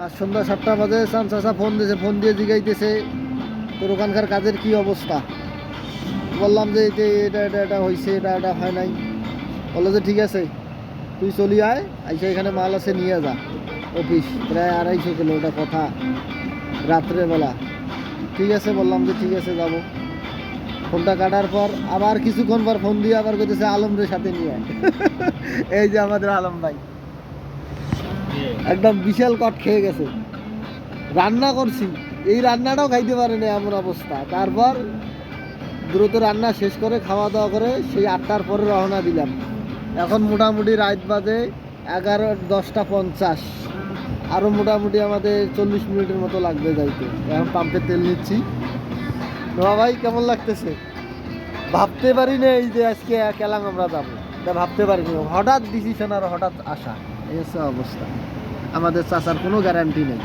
আর সন্ধ্যা সাতটা বাজে চাষা ফোন দিয়েছে, ফোন দিয়ে জিগাইতেছে, তোর ওখানকার কাজের কি অবস্থা? বললাম যে এটা এটা এটা হয়েছে এটা এটা হয় নাই। বলল যে ঠিক আছে, তুই চলি আয়, আইসা এখানে মাল আছে, নিয়ে যা, অফিস। প্রায় আড়াইশো কিলো ওটা কথা রাত্রে বেলা। ঠিক আছে, বললাম যে ঠিক আছে, যাব। ফোনটা কাটার পর আবার কিছুক্ষণ পর ফোন দিয়ে আবার করতেছে আলমরের সাথে নিয়ে এই যে আমাদের আলম ভাই। একদম বিশাল কট খেয়ে গেছে। রান্না করছি। এই রান্নাটাও খাইতে পারে না এমন অবস্থা। তারপর দ্রুত রান্না শেষ করে খাওয়া দাওয়া করে সেই আটটার পরে রওনা দিলাম। এখন মোটামুটি রাত বাজে এগারো, দশটা পঞ্চাশ। আরও মোটামুটি আমাদের চল্লিশ মিনিটের মতো লাগবে যাইতে। এখন পাম্পে তেল নিচ্ছি। নোয়া ভাই, কেমন লাগতেছে? ভাবতে পারি না এই যে আজকে কেলাং আমরা যাব। এটা ভাবতে পারিনি। হঠাৎ ডিসিশন আর হঠাৎ আসা এই হচ্ছে অবস্থা। আমাদের চাচার কোনো গ্যারান্টি নেই।